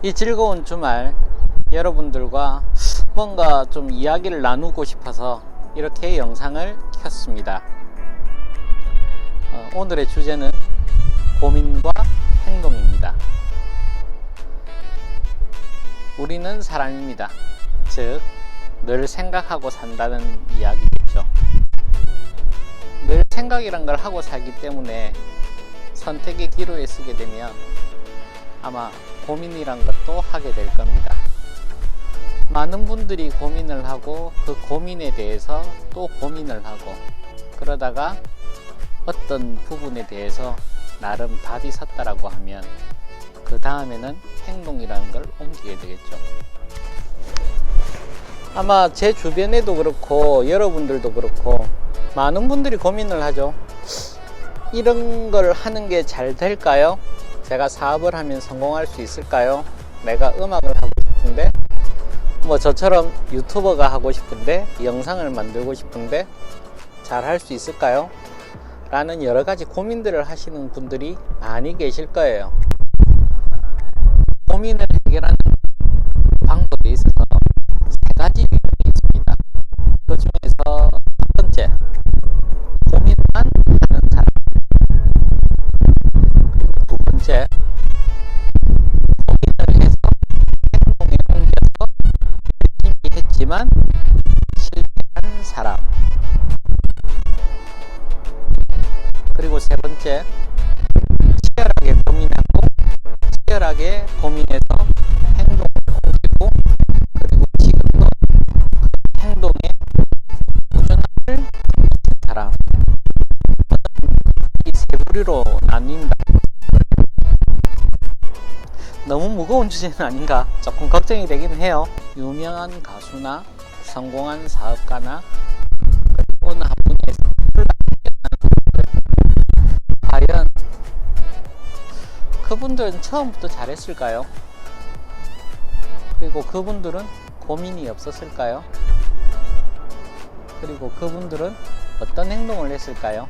이 즐거운 주말 여러분들과 뭔가 좀 이야기를 나누고 싶어서 이렇게 영상을 켰습니다. 어, 오늘의 주제는 고민과 행동입니다. 우리는 사람입니다. 즉, 늘 생각하고 산다는 이야기겠죠. 늘 생각이란 걸 하고 살기 때문에 선택의 기로에 쓰게 되면 아마 고민이란 것도 하게 될 겁니다. 많은 분들이 고민을 하고 그 고민에 대해서 또 고민을 하고 그러다가 어떤 부분에 대해서 나름 답이 섰다라고 하면 그 다음에는 행동이라는 걸 옮기게 되겠죠. 아마 제 주변에도 그렇고 여러분들도 그렇고 많은 분들이 고민을 하죠. 이런 걸 하는 게 잘 될까요? 제가 사업을 하면 성공할 수 있을까요? 내가 음악을 하고 싶은데 뭐 저처럼 유튜버가 하고 싶은데 영상을 만들고 싶은데 잘 할 수 있을까요? 라는 여러 가지 고민들을 하시는 분들이 많이 계실 거예요. 고민을 번째, 치열하게 고민하고 치열하게 고민해서 행동을 옮기고 그리고 지금도 그 행동에 꾸준함을 사람 이세 부류로 나뉜다. 너무 무거운 주제는 아닌가 조금 걱정이 되긴 해요. 유명한 가수나 성공한 사업가나 그분들은 처음부터 잘했을까요? 그리고 그분들은 고민이 없었을까요? 그리고 그분들은 어떤 행동을 했을까요?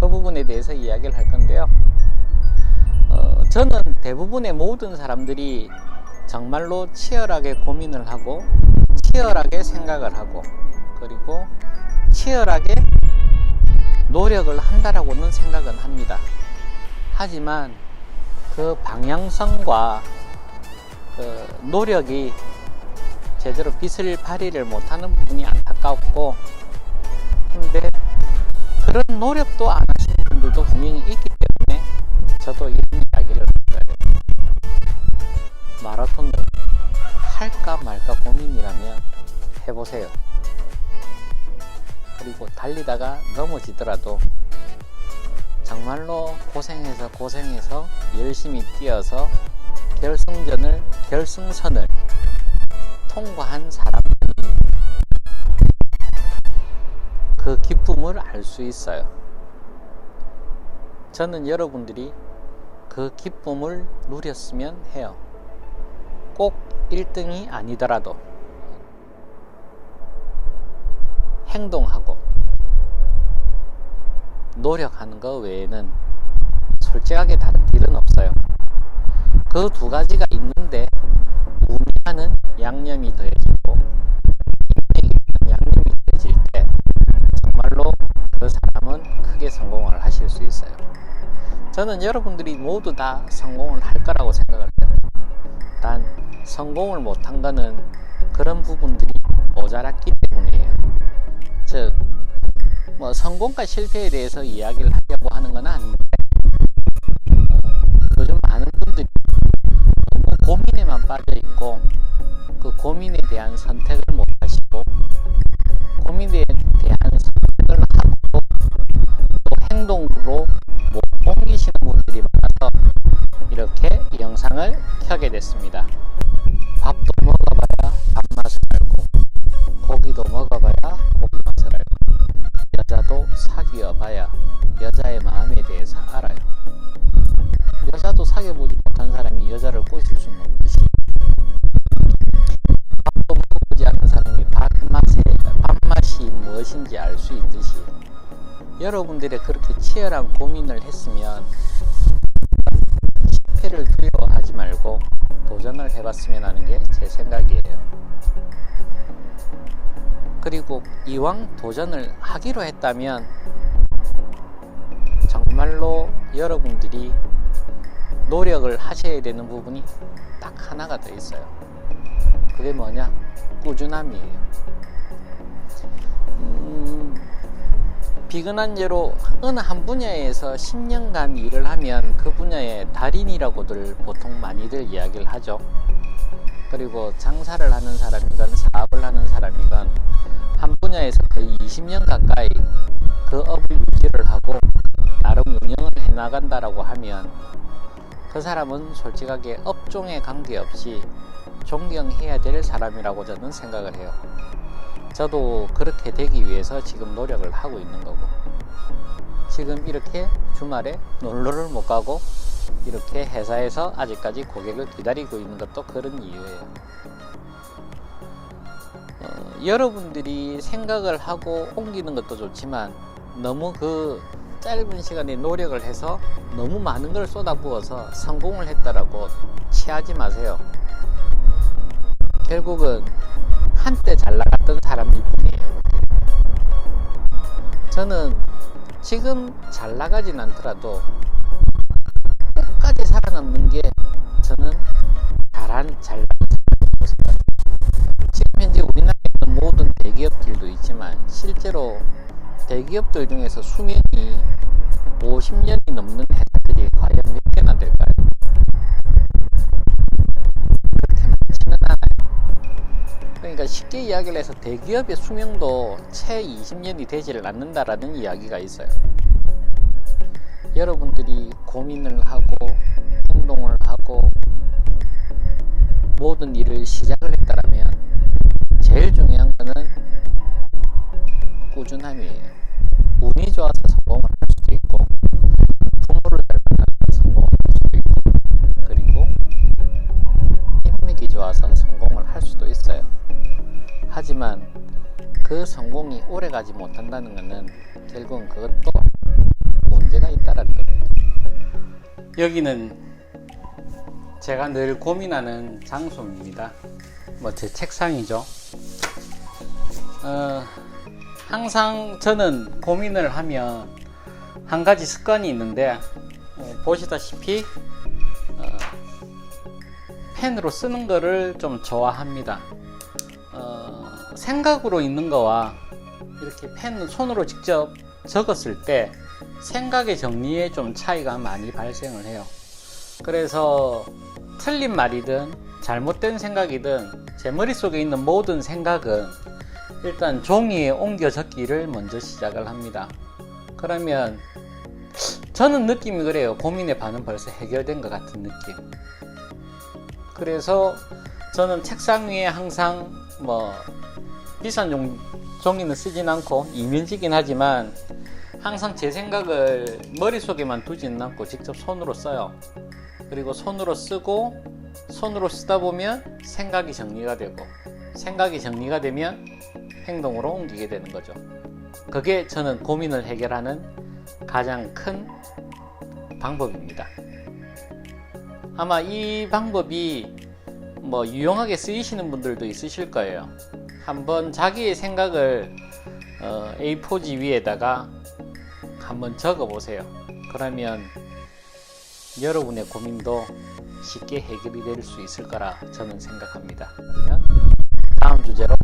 그 부분에 대해서 이야기를 할 건데요. 어, 저는 대부분의 모든 사람들이 정말로 치열하게 고민을 하고 치열하게 생각을 하고 그리고 치열하게 노력을 한다라고는 생각은 합니다. 하지만 그 방향성과 그 노력이 제대로 빛을 발휘를 못하는 부분이 안타깝고 근데 그런 노력도 안 하시는 분들도 분명히 있기 때문에 저도 이런 이야기를 할 거예요. 마라톤을 할까 말까 고민이라면 해보세요. 그리고 달리다가 넘어지더라도 정말로 고생해서 고생해서 열심히 뛰어서 결승전을 결승선을 통과한 사람만이 그 기쁨을 알 수 있어요. 저는 여러분들이 그 기쁨을 누렸으면 해요. 꼭 1등이 아니더라도 행동하고 노력하는 것 외에는 솔직하게 다른 길은 없어요. 그 두 가지가 있는데 무미하는 양념이 더해지고 양념이 더해질 때 정말로 그 사람은 크게 성공을 하실 수 있어요. 저는 여러분들이 모두 다 성공을 할 거라고 생각을 해요. 단 성공을 못한 거는 그런 부분들이 모자랐기 때문이에요. 즉, 뭐 성공과 실패에 대해서 이야기를 하려고 하는 건 아닌데 요즘 많은 분들이 너무 고민에만 빠져 있고 그 고민에 대한 선택을 못 하시고 고민에 대한 선택을 하고 또 행동으로 못 옮기시는 분들이 많아서 이렇게 이 영상을 켜게 됐습니다. 봐야 여자의 마음에 대해서 알아요. 여자도 사귀어보지 못한 사람이 여자를 꼬실 수는 없듯이 밥도 먹어보지 않은 사람이 밥맛에, 밥맛이 무엇인지 알 수 있듯이 여러분들의 그렇게 치열한 고민을 했으면 실패를 두려워하지 하지 말고 도전을 해봤으면 하는 게 제 생각이에요. 그리고 이왕 도전을 하기로 했다면 정말로 여러분들이 노력을 하셔야 되는 부분이 딱 하나가 더 있어요. 그게 뭐냐? 꾸준함이에요. 음, 비근한 예로 어느 한 분야에서 10년간 일을 하면 그 분야의 달인이라고들 보통 많이들 이야기를 하죠. 그리고 장사를 하는 사람이건 사업을 하는 사람이건 한 분야에서 거의 20년 가까이 그 업을 유지를 하고 나름 운영을 해 나간다라고 하면 그 사람은 솔직하게 업종에 관계없이 존경해야 될 사람이라고 저는 생각을 해요. 저도 그렇게 되기 위해서 지금 노력을 하고 있는 거고 지금 이렇게 주말에 놀러를 못 가고 이렇게 회사에서 아직까지 고객을 기다리고 있는 것도 그런 이유예요. 어, 여러분들이 생각을 하고 옮기는 것도 좋지만 너무 그 짧은 시간에 노력을 해서 너무 많은 걸 쏟아부어서 성공을 했다라고 취하지 마세요. 결국은 한때 잘 나갔던 사람일 뿐이에요. 저는 지금 잘 나가진 않더라도 끝까지 살아남는 게 저는 잘한 잘 지금 현재 우리나라에 있는 모든 대기업들도 있지만 실제로 대기업들 중에서 수명이 50년이 넘는 회사들이 과연 몇 개나 될까요? 그렇게 많지는 않아요. 그러니까 쉽게 이야기를 해서 대기업의 수명도 채 20년이 되지를 않는다라는 이야기가 있어요. 여러분들이 고민을 하고 행동을 하고 모든 일을 시작을 했다라면 제일 중요한 거는 꾸준함이에요. 좋아서 성공을 할 수도 있어요. 하지만 그 성공이 오래 가지 못한다는 것은 결국은 그것도 문제가 있다라는 겁니다. 여기는 제가 늘 고민하는 장소입니다. 뭐 제 책상이죠. 어, 항상 저는 고민을 하면 한 가지 습관이 있는데 어, 보시다시피 어, 펜으로 쓰는 거를 좀 좋아합니다. 어, 생각으로 있는 거와 이렇게 펜 손으로 직접 적었을 때 생각의 정리에 좀 차이가 많이 발생을 해요. 그래서 틀린 말이든 잘못된 생각이든 제 머릿속에 있는 모든 생각은 일단 종이에 옮겨 적기를 먼저 시작을 합니다. 그러면 저는 느낌이 그래요. 고민의 반은 벌써 해결된 것 같은 느낌. 그래서 저는 책상 위에 항상 뭐 비싼 종, 종이는 쓰진 않고 이면지긴 하지만 항상 제 생각을 머릿속에만 두지는 않고 직접 손으로 써요. 그리고 손으로 쓰고 손으로 쓰다 보면 생각이 정리가 되고 생각이 정리가 되면 행동으로 옮기게 되는 거죠. 그게 저는 고민을 해결하는 가장 큰 방법입니다. 아마 이 방법이 뭐 유용하게 쓰이시는 분들도 있으실 거예요. 한번 자기의 생각을 어, A4지 위에다가 한번 적어 보세요. 그러면 여러분의 고민도 쉽게 해결이 될 수 있을 거라 저는 생각합니다. 그러면 다음 주제로